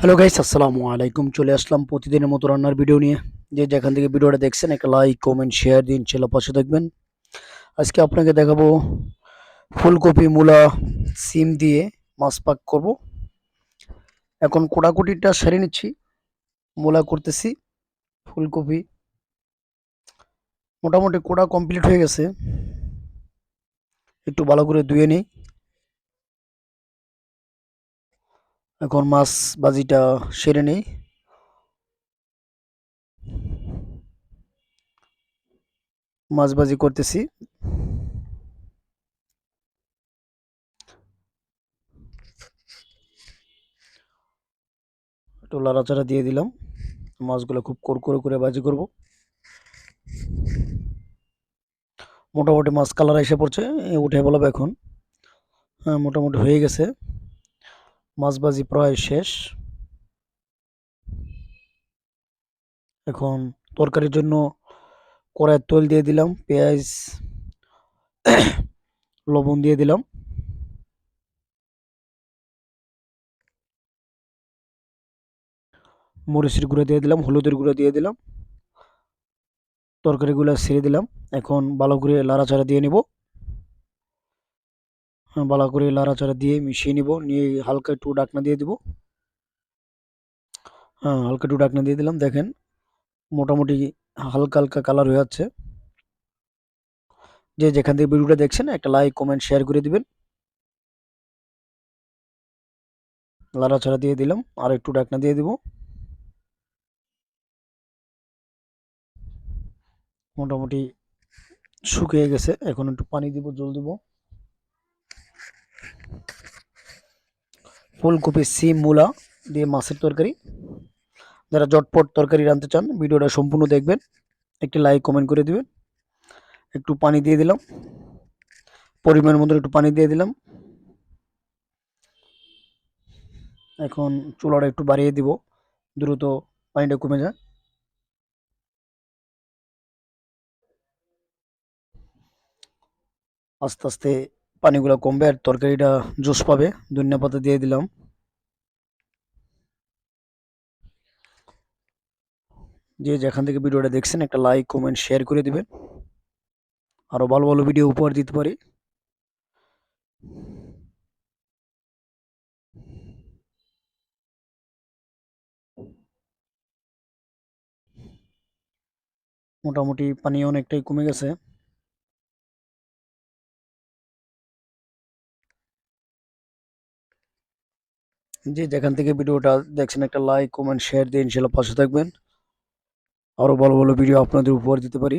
Hello guys আসসালামু আলাইকুম চলে আসলাম প্রতিদিনের মতো রান্নার ভিডিও নিয়ে। যে যেখান থেকে ভিডিওটা দেখছেন, একটা লাইক কমেন্ট শেয়ার দিন ছেলে পাশে থাকবেন। আজকে আপনাকে দেখাবো ফুলকপি, মূলা, সিম দিয়ে মাছ পাক করব। এখন কোটাকুটিটা সেরে নিচ্ছি। মূলা করতেছি, ফুলকপি। মোটামুটি কোটা কমপ্লিট হয়ে গেছে। একটু ভালো করে ধুয়ে নিই। এখন মাছ বাজিটা সেরে নেই। মাছ বাজি করতেছি। একটু লাড়াচাড়া দিয়ে দিলাম। মাছগুলো খুব করকরে করে করে বাজি করব। মোটামুটি মাছ কালার এসে পড়ছে উঠে বলব এখন। হ্যাঁ মোটামুটি হয়ে গেছে। মাছ বাজি প্রায় শেষ। এখন তরকারির জন্য কড়াইয়ের তেল দিয়ে দিলাম, পেঁয়াজ, লবণ দিয়ে দিলাম। মরিচের গুঁড়ো দিয়ে দিলাম, হলুদের গুঁড়ো দিয়ে দিলাম। তরকারিগুলো ছেড়ে দিলাম। এখন ভালো করে লাড়াচাড়া দিয়ে নিব। ভালো করে লাড়াচাড়া দিয়ে মিশিয়ে নিব, নিয়ে হালকা একটু ডাকনা দিয়ে দিব। হ্যাঁ হালকা একটু ডাকনা দিয়ে দিলাম, দেখেন মোটামুটি হালকা হালকা কালার হয়ে যাচ্ছে। যে যেখান থেকে ভিডিওটা দেখছেন, একটা লাইক কমেন্ট শেয়ার করে দিবেন। লাড়াচাড়া দিয়ে দিলাম, আর একটু ডাকনা দিয়ে দিব। মোটামুটি শুকিয়ে গেছে, এখন একটু পানি দিব, জল দিব। ফুলকপি, সিম, মূলা দিয়ে মাছের তরকারি। যারা জটপট তরকারি রাঁধতে চান, ভিডিওটা সম্পূর্ণ দেখবেন। একটি লাইক কমেন্ট করে দিবেন। একটু পানি দিয়ে দিলাম। পরিমাণ মতো একটু পানি দিয়ে দিলাম। এখন চুলাটা একটু বাড়িয়ে দিব। দ্রুত পানিটা কমে যায়। আস্তে আস্তে পানিগুলো কমবে আর তরকারিটা জুস পাবে। ধনিয়া পাতা দিয়ে দিলাম। যে যেখান থেকে ভিডিওটা দেখছেন, একটা লাইক কমেন্ট শেয়ার করে দিবেন। আরও ভালো ভালো ভিডিও উপহার দিতে পারি। মোটামুটি পানি অনেকটাই কমে গেছে। যে যেখান থেকে ভিডিওটা দেখছেন একটা লাইক কমেন্ট শেয়ার দিয়ে ইনশাল্লাহ পাশে থাকবেন। আরও ভালো ভালো ভিডিও আপনাদের উপহার দিতে পারি।